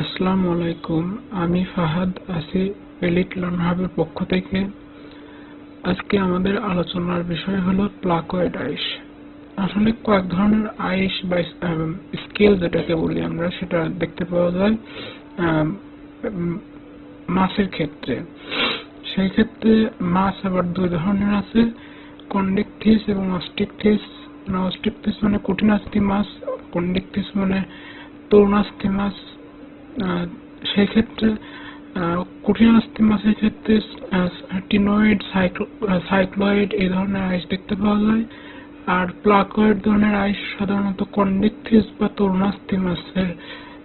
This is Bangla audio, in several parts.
আসসালামু আলাইকুম। আমি ফাহাদ আছি এলিট লার্ন হাবের পক্ষ থেকে। আজকে আমাদের আলোচনার বিষয় হলো প্লাকয়েড আইস। আসলে কয়েক ধরনের আইস বা স্কেল যেটাকে বলি আমরা, সেটা দেখতে পাওয়া যায় মাছের ক্ষেত্রে। সেই ক্ষেত্রে মাছ আবার দুই ধরনের আছে কন্ডিকথিস এবং অস্টিকথিস মানে অস্টিকথিস মানে কঠিনাস্থি মাছ কন্ডিকথিস মানে তরুণাস্থি মাছ। আহ, সেই ক্ষেত্রে আহ, কঠিনাস্থি মাছের ক্ষেত্রে টিনয়েড সাইক্লয়েড এই ধরনের আইস দেখতে পাওয়া যায়। আর প্লাকয়েড ধরনের আইস সাধারণত কন্ডিকথিস বা তরুণাস্থি মাছের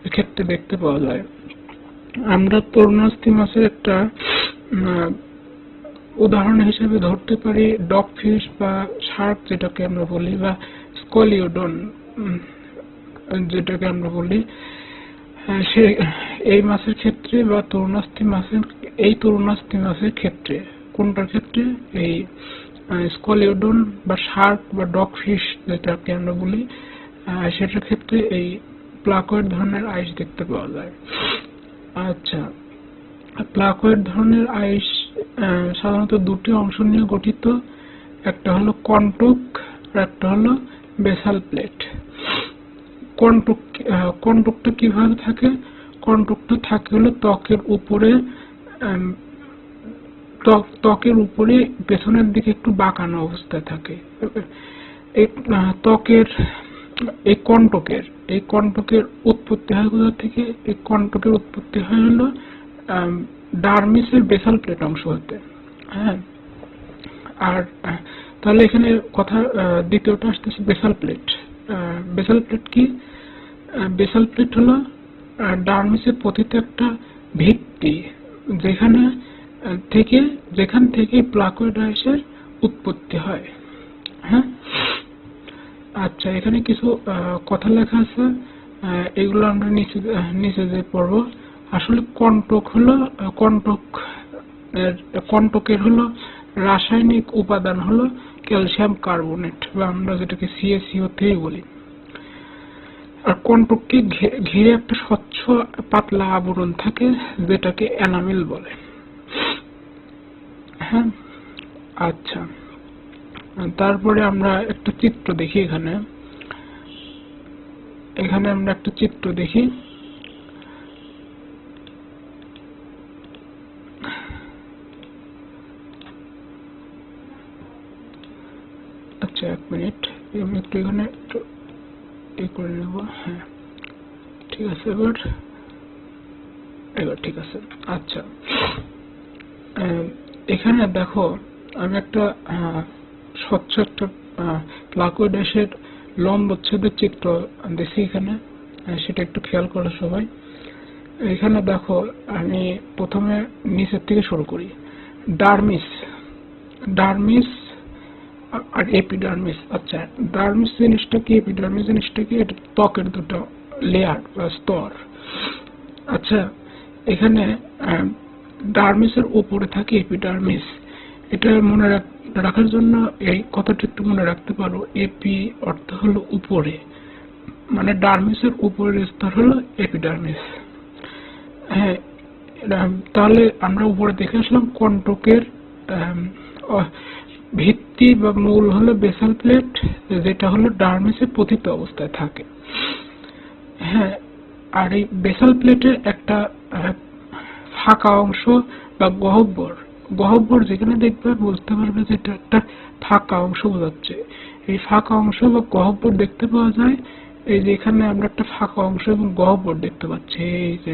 ক্ষেত্রে দেখতে পাওয়া যায়। আমরা তরুণাস্থি মাছের একটা উদাহরণ হিসেবে ধরতে পারি ডগ ফিশ বা শার্ক যেটাকে আমরা বলি বা স্কলিওডন যেটাকে আমরা বলি। সে এই মাছের ক্ষেত্রে বা তরুণাস্থি মাছের এই তরুণাস্থি মাছের ক্ষেত্রে, কোনটার ক্ষেত্রে? এই স্কলিওডন বা শার্ক বা ডগ ফিশ যেটাকে আমরা বলি সেটার ক্ষেত্রে এই প্লাকয়েড ধরনের আইস দেখতে পাওয়া যায়। আচ্ছা প্লাকয়েড ধরনের আইস সাধারণত দুটি অংশ নিয়ে গঠিত, একটা হলো কন্টক আর একটা হলো বেসাল প্লেট। কন্টক কন্টকটা কীভাবে থাকে? কন্টকটা থাকে হলো ত্বকের উপরে ত্বকের উপরে পেছনের দিকে একটু বাঁকানো অবস্থায় থাকে। ত্বকের, এই কন্টকের এই কন্টকের উৎপত্তি হয় কোথা থেকে? এই কন্টকের উৎপত্তি হয় হলো ডার্মিসের বেসাল প্লেট অংশ হতে। হ্যাঁ? আর তাহলে এখানে কথা দ্বিতীয়টা আসতেছে বেসাল প্লেট। বেসাল প্লেট কি? বেসাল প্লেট হলো ডার্মিসের পতিত একটা ভিত্তি, যেখানে থেকে, যেখান থেকে প্লাকোডাইসের উৎপত্তি হয়। হ্যাঁ? আচ্ছা এখানে কিছু কথা লেখা আছে এগুলো আমরা নিচে নিচে যে পড়ব। আসলে কন্টক হলো কন্টক কন্টকের হলো রাসায়নিক উপাদান হলো ক্যালসিয়াম কার্বনেট, বা আমরা যেটাকে সিএসিও থেকে বলি। কন্টককে ঘে- ঘিরে একটা স্বচ্ছ, পাতলা আবরণ থাকে, যেটাকে এনামেল বলে। হ্যাঁ? আচ্ছা। তারপরে আমরা একটা চিত্র দেখি এখানে। এখানে আমরা একটা চিত্র দেখি। আচ্ছা এক মিনিট। আমি একটু এখানে একটু এ করে নেব হ্যাঁ। ঠিক আছে, এবার? এবার ঠিক আছে। আচ্ছা। এখানে দেখো, আমি একটা স্বচ্ছ একটা লম্বচ্ছেদের চিত্র দেখি এখানে। সেটা একটু খেয়াল করো সবাই। এখানে দেখো, আমি প্রথমে নিচের থেকে শুরু করি। ডার্মিস। ডার্মিস আর এপিডার্মিস আচ্ছা ডার্মিস জিনিসটা কি? এপিডার্মিস জিনিসটা কি? এটা ত্বকের দুটো লেয়ার বা স্তর। আচ্ছা এখানে ডার্মিসের উপরে থাকে এপিডার্মিস এটা মনে রাখ- রাখার জন্য এই কথাটা একটু মনে রাখতে পারো। এপি অর্থ হলো উপরে। মানে ডার্মিসের উপরের স্তর হলো এপিডার্মিস হ্যাঁ তাহলে আমরা উপরে দেখে আসলাম কন্টকের অ- ভিত্তি বা মূল হলো বেসাল প্লেট যেটা হলো ডার্মিসে পতিত অবস্থায় থাকে। হ্যাঁ আর এই বেসাল প্লেটের একটা ফাঁকা অংশ বা গহ্বর গহ্বর যেখানে দেখবে বুঝতে পারবে যে এটা একটা ফাঁকা অংশ বোঝাচ্ছে। এই ফাঁকা অংশ বা গহব্বর দেখতে পাওয়া যায়, এই যে এখানে আমরা একটা ফাঁকা অংশ এবং গহ্বর দেখতে পাচ্ছি, এই যে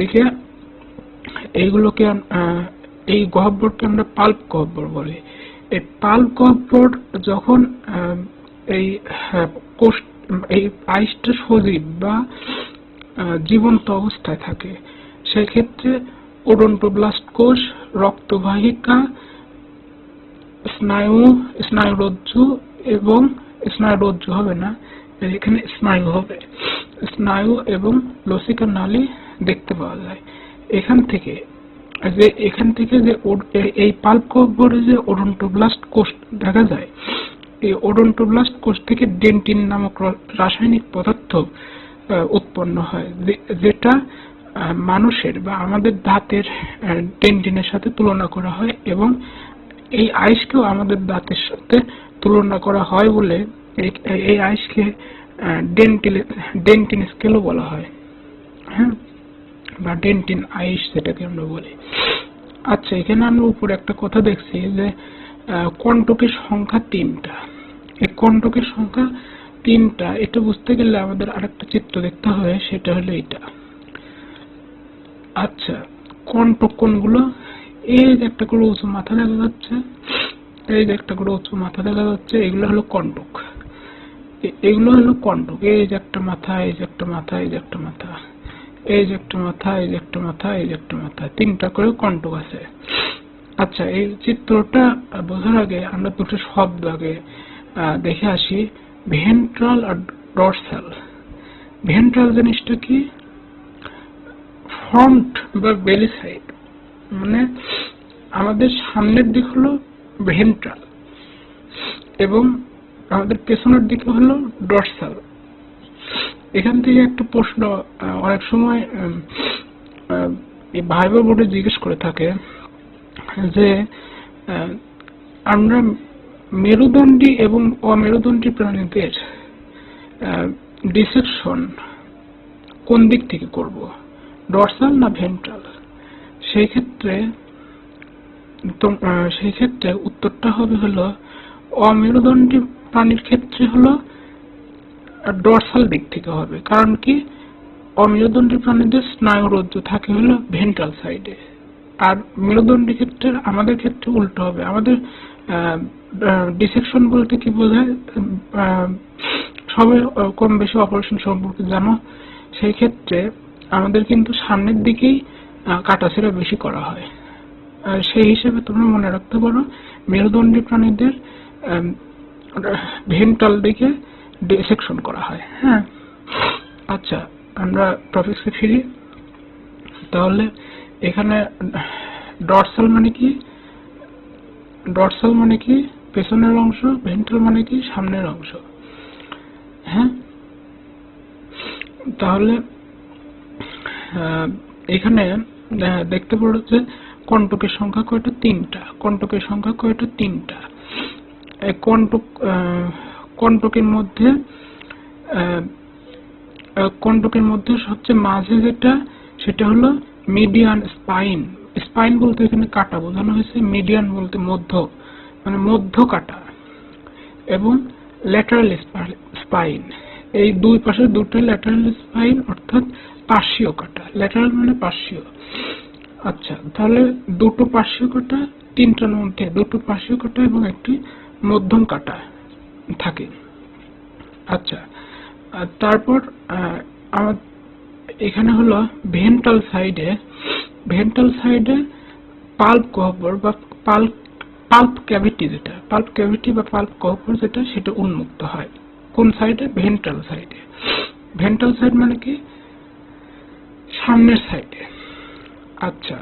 দেখে এইগুলোকে এই গহ্বরকে আমরা পাল্প গহ্বর বলি। এই পাল্প গহ্বর যখন এই এই আইসটা সজীব বা জীবন্ত অবস্থায় থাকে, সেক্ষেত্রে ওডন্টোব্লাস্ট কোষ, রক্তবাহিকা, স্নায়ু, স্নায়ুরজ্জু এবং স্নায়ুরজ্জু হবে না, এখানে স্নায়ু হবে, স্নায়ু এবং লসিকা নালী দেখতে পাওয়া যায়। এখান থেকে যে এখান থেকে যে এই পাল্প গহ্বরে যে ওডন্টোব্লাস্ট কোষ দেখা যায়, এই ওডন্টোব্লাস্ট কোষ থেকে ডেন্টিন নামক রাসায়নিক পদার্থ উৎপন্ন হয় যেটা মানুষের বা আমাদের দাঁতের ডেন্টিনের সাথে তুলনা করা হয় এবং এই আইসকেও আমাদের দাঁতের সাথে তুলনা করা হয় বলে এই- এই আইসকে ডেন্টিল ডেন্টিন স্কেলও বলা হয়। হ্যাঁ? বা ডেন্টিন আইস যেটাকে আমরা বলি। আচ্ছা এখানে আমরা উপরে একটা কথা দেখছি যে কণ্টকের সংখ্যা তিনটা। এই কণ্টকের সংখ্যা তিনটা, এটা বুঝতে গেলে আমাদের আরেকটা চিত্র দেখতে হবে, সেটা হলো এটা আচ্ছা কণ্টক কোনগুলো? এই যে একটা করে উঁচু মাথা দেখা যাচ্ছে, এই যে একটা করে উঁচু মাথা দেখা যাচ্ছে, এগুলো হলো কণ্টক এগুলো হলো কণ্টক এই যে একটা মাথা, এই যে একটা মাথা, এই যে একটা মাথা। এই যে একটা মাথা এই যে একটা মাথা এই যে একটা মাথা তিনটা করে কণ্টক আছে। আচ্ছা এই চিত্রটা বোঝার আগে আমরা দুটো শব্দ আগে দেখে আসি। ভেন্ট্রাল আর ডরসাল। ভেন্ট্রাল জিনিসটা কি? ফ্রন্ট বা বেলি সাইড। মানে আমাদের সামনের দিক হলো ভেন্ট্রাল এবং আমাদের পেছনের দিকে হলো ডরসাল। এখান থেকে একটা প্রশ্ন অনেক সময় এই ভাইবা বোর্ডে জিজ্ঞেস করে থাকে যে আমরা মেরুদণ্ডী এবং অমেরুদণ্ডী প্রাণীদের ডিসেকশন কোন দিক থেকে করব? ডরসাল না ভেন্ট্রাল সেই ক্ষেত্রে সেই ক্ষেত্রে উত্তরটা হবে হলো, অমেরুদণ্ডী প্রাণীর ক্ষেত্রে হলো ডরসাল দিক থেকে হবে। কারণ কি? অমেরুদণ্ডী প্রাণীদের স্নায়ুরজ্জু থাকে হলো ভেন্ট্রাল সাইডে আর মেরুদণ্ডী ক্ষেত্রে আমাদের ক্ষেত্রে উল্টো হবে। আমাদের ডিসেকশন বলতে কি বোঝায়? সবাই কম বেশি অপারেশন সম্পর্কে জানো। সেই ক্ষেত্রে আমাদের কিন্তু সামনের দিকেই আহ, কাটাছেঁড়া বেশি করা হয়। সেই হিসেবে তোমরা মনে রাখতে পারো মেরুদণ্ডী প্রাণীদের ভেন্টাল দিকে ডিসেকশন করা হয়। হ্যাঁ। আচ্ছা আমরা টপিক্সে ফিরি। তাহলে এখানে ডরসাল মানে কি? ডরসাল মানে কি? পেছনের অংশ ভেন্ট্রাল মানে কি? সামনের অংশ। হ্যাঁ? তাহলে এখানে দেখতে পারো যে কণ্টকের সংখ্যা কয়টা? তিনটা। কণ্টকের সংখ্যা কয়টা? তিনটা। এই কণ্টক আহ, কণ্টকের মধ্যে কণ্টকের মধ্যে সবচেয়ে মাঝে যেটা সেটা হলো মিডিয়ান স্পাইন স্পাইন বলতে এখানে কাটা বোঝানো হয়েছে মিডিয়ান বলতে মধ্য মানে মধ্য কাটা এবং ল্যাটারাল স্পাইন এই দুই পাশে দুটো ল্যাটারাল স্পাইন অর্থাৎ পার্শ্বীয় কাটা। ল্যাটারাল মানে পার্শ্বীয়। আচ্ছা তাহলে দুটো পার্শ্বীয় কাটা তিনটার মধ্যে দুটো পার্শ্বীয় কাটা এবং একটি মধ্যম কাটা। থাকে। আচ্ছা তারপর এখানে হলো ভেন্টাল সাইডে ভেন্টাল সাইডে পাল্প গহ্বর বা পাল্প পাল্প ক্যাভিটি যেটা, পাল্প ক্যাভিটি বা পাল্প গহ্বর যেটা, সেটা উন্মুক্ত হয়। কোন সাইডে? ভেন্ট্রাল সাইডে। ভেন্ট্রাল সাইড মানে কি? সামনের সাইডে। আচ্ছা।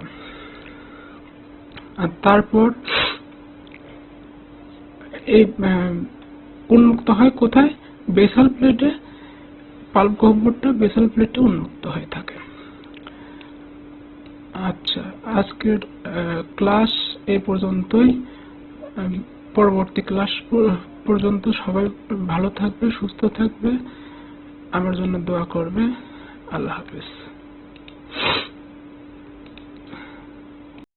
আর তারপর, এই উন্মুক্ত হয় কোথায়? বেসাল প্লেটে পাল্প গহ্বরটা বেসাল প্লেটে উন্মুক্ত হয়ে থাকে। আচ্ছা আজকের ক্লাস এ পর্যন্তই। পরবর্তী ক্লাস পর্যন্ত সবাই ভালো থাকবে, সুস্থ থাকবে। আমার জন্য দোয়া করবে। আল্লাহ হাফেজ।